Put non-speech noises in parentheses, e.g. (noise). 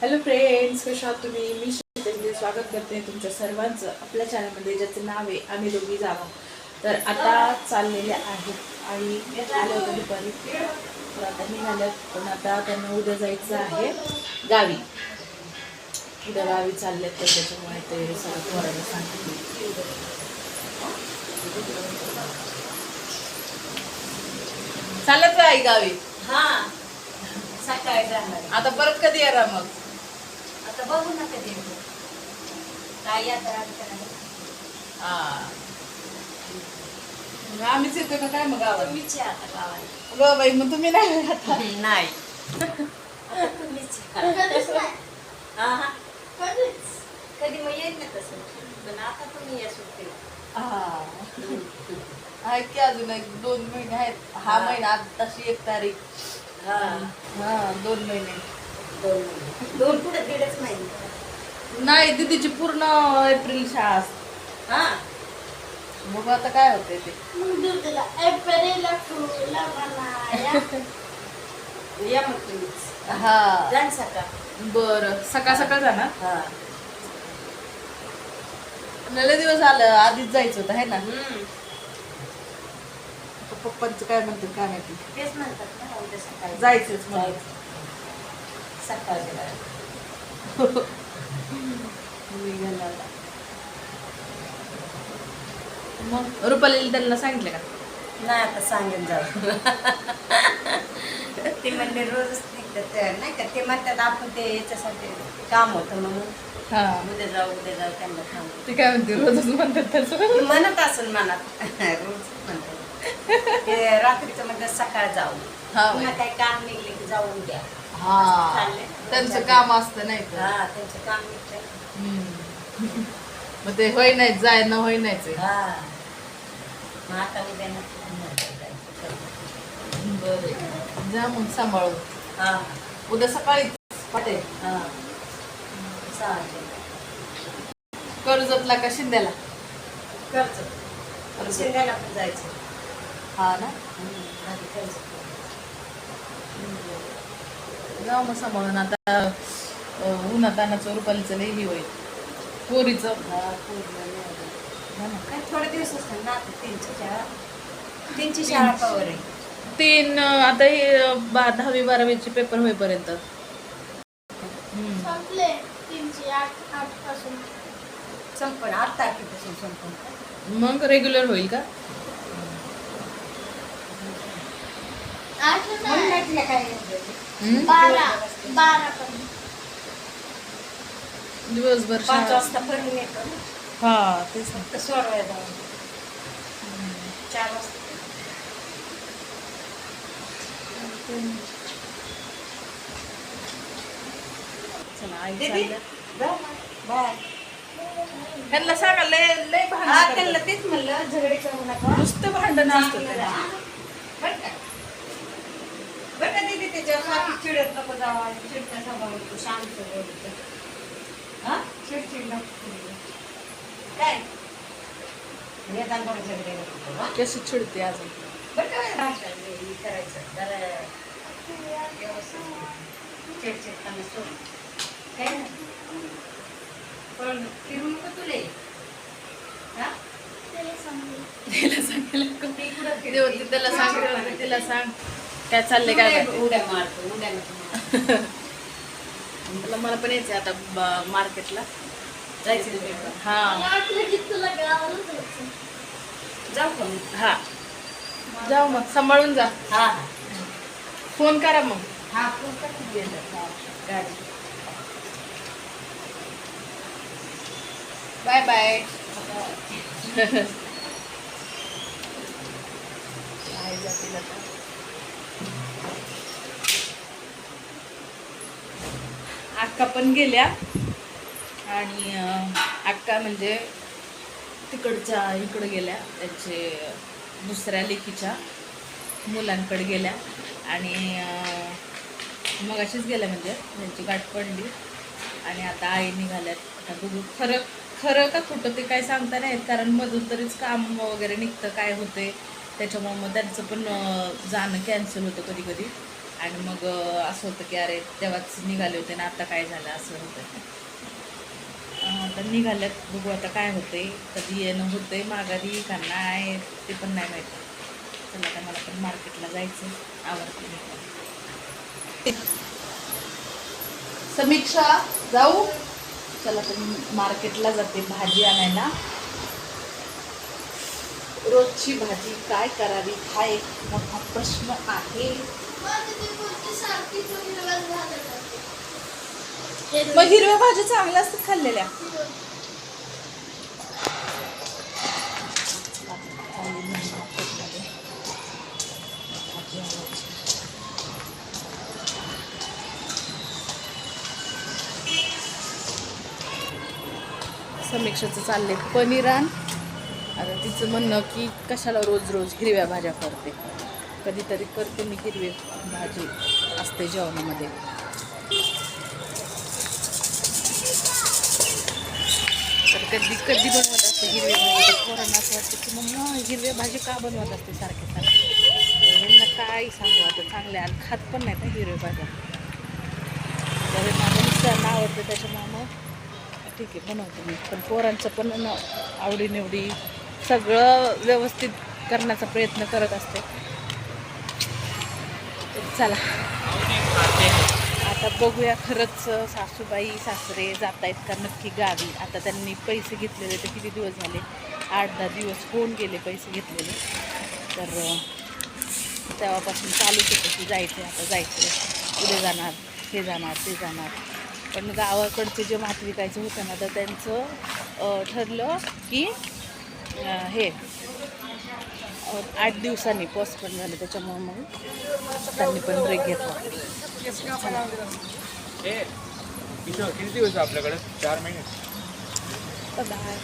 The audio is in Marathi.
हॅलो फ्रेंड्स कशा आहात तुम्ही? मी शीतलजी स्वागत करते तुमच्या सर्वांचं आपल्या चॅनलमध्ये ज्याचं नाव आहे आम्ही दोघी जावं. तर आता चाललेले आहेत आणि आले होते दुपारी. तर आता निघाल्यात पण आता त्यांना उद्या जायचं आहे गावी. उद्या गावी चालले तर त्याच्यामुळे ते सगळं पोरांना सांगितलं. चालत आई गावी. हां. सकाळी जाणार आता परत कधी येणार मग? आता बघू ना कधी येतो. काय यात्रा करायला हा. आम्हीच येतो का? काय मग गावात? तुम्हीच या आता गावाला. ग बाई मग तुम्ही नाही आता? (laughs) नाही. आता तुम्हीच या. हा, हा. कधी मग येत नाही तसं. पण आता तुम्ही या सुट्टीला. हा. की अजून एक दोन महिने आहेत. हा हा. महिना तशी एक तारीख. हा. हा दोन महिने. दोन महिने. दोन पुढे दीडच महिने. नाही दीदीची पूर्ण एप्रिल शाळा असते. हा. बघू आता काय होते ते? (laughs) या. मग तुम्हीच. हा. सकाळ. बर सकाळ सकाळ जाणार हा. लय दिवस आलं आधीच जायचं होतं है ना? पप्पांचं काय म्हणतात काय माहिती? तेच म्हणतात ना उद्या सकाळी. जायचंच म्हणून. जायचं. सकाळच्या वेळेला. निघाला आता. मग रुपालीला त्यांना सांगितलं का? नाही आता सांगेन जाऊ. ते म्हणले रोजच निघतात ते नाही का? ते म्हणतात आपण ते याच्यासाठी काम होतं म्हणून. हा. उद्या जाऊ उद्या जाऊ त्यांना सांगू ते काय म्हणते रोजच म्हणतात तसं म्हणत असेल मनात. (laughs) रोज म्हणतात ते रात्रीचं म्हणजे सकाळ जाऊ. हा. पुन्हा बाई. काही काम निघले की जाऊन द्या. हा. त्यांचं काम असतं नाही हा त्यांचं काम हम्म. मग ते होय नाही जाय ना होय नाहीच हा मग आता जायचं. बरं. जा मग सांभाळून. हा. उद्या सकाळी पाटे हा. चालतंय कर्जतला का शिंद्याला? कर्ज शिंद्याला पण जायचं हा ना जाऊ मग सांभाळून आता अं, उन्हात अन्नाचं रुपालीचं लई हे होईल. पोरीचं. काय थोडे दिवस असतात ना आता तीनची शाळा. तीनची शाळा कवर आहे. तीन आता हे बा दहावी बारावीचे पेपर होईपर्यंत. हम्म. संपले. तीनशे आठ आठपासून संपण आठ तारखेपासून संपण. मग रेग्युलर होईल का? आठ म्हणून नाही म्हटलं काय हम्म? बारा बारा पण दिवसभर पाच शाळा. वाजता पण येतो ना हा तेच ना फक्त सोडवायला जाऊन चार वाजता चला आई दीदी चालल्या. जा ना. बाय त्यांना सांगा लय लय हा भांडण त्यांना करतात. तेच म्हणलं झगडे करू नका नुसतं भांडण असतं त्यांना. बरं का त्याच्यावर चिडत नको आणि चिडता स्वभाव तू शांत बोलतो हा? चिडचिड नको. काय? कशी चिडते अजून? बरं का भाषा हे करायचं. व्यवस्थित. सोड. काय नाही पण फिरू नको तुले. हा? ते संपले तिला सांग तिला सांग. काय चाललंय काय उड्या- मारतो उड्या. त्याला (laughs) मला पण यायचंय आता मार्केटला. जायचं हा. मला जाऊ? हा. जाऊ मग. सांभाळून जा. हा फोन करा मग. हा फोन. गाडी. Bye bye. (laughs) (laughs) आई जातील आता. अक्का पण गेल्या. आणि अक्का म्हणजे तिकडच्या इकडं गेल्या. त्याचे दुसऱ्या लेकीच्या मुलांकडे गेल्या. आणि मग अशीच गेल्या म्हणजे त्यांची गाठ पडली. आणि आता आई निघाल्यात. आता बघू. खरं खरं का खोटं ते काय सांगता नाहीत कारण मधून तरीच काम वगैरे निघतं. काय होते त्याच्यामुळं मग त्यांचं पण जाणं कॅन्सल होतं कधी कधी. आणि मग असं होतं की अरे तेव्हाच निघाले होते ना आता काय झालं असं होतं. तर निघाल्यात बघू आता काय होते कधी येणं होतंय माघारी का नाही ते पण नाही माहिती. चला आता मला पण मार्केटला जायचं आवडते समीक्षा जाऊ. चला तर मार्केटला जाते. भाजी आणायला. रोजची भाजी काय करावी? हा एक मोठा प्रश्न आहे. मग हिरव्या भाज्या चांगल्या असतात खाल्लेल्या? समीक्षाचं चाललंय. पनीर आणि आता तिचं म्हणणं की कशाला रोज रोज हिरव्या भाज्या करते. कधीतरी करते मी हिरवी भाजी. असते जेवणामध्ये. तर कधी कधी बनवत असते हिरवी भाजी. कोरोना पोरांना असं वाटतं की मग हिरव्या भाजी का बनवत असते सारखे सारखे यांना काय सांगू आता चांगल्या आणि खात पण नाही ना हिरव्या भाज्या. तर माझ्या मिस्टरांना आवडतं त्याच्यामुळे मग ठीक आहे बनवते मी. पण पोरांचं पण न आवडीनिवडी सगळं व्यवस्थित करण्याचा प्रयत्न करत असते. चला. आता बघूया खरंच सासूबाई सासरे जात आहेत का नक्की गावी? आता त्यांनी पैसे घेतलेले तर किती दिवस झाले? आठ दहा दिवस होऊन गेले पैसे घेतलेले. तर तेव्हापासून चालूच होतं की जायचं आता जायचं पुढे जाणार हे जाणार ते जाणार. पण गावाकडचे जे भात विकायचं होतं ना तर त्यांचं ठरलं की हे. आठ दिवसांनी पोस्टपोन झालं त्याच्यामुळे मग त्यांनी पण ब्रेक घेतला. किती दिवस आहे आपल्याकडे? चार महिने. बाय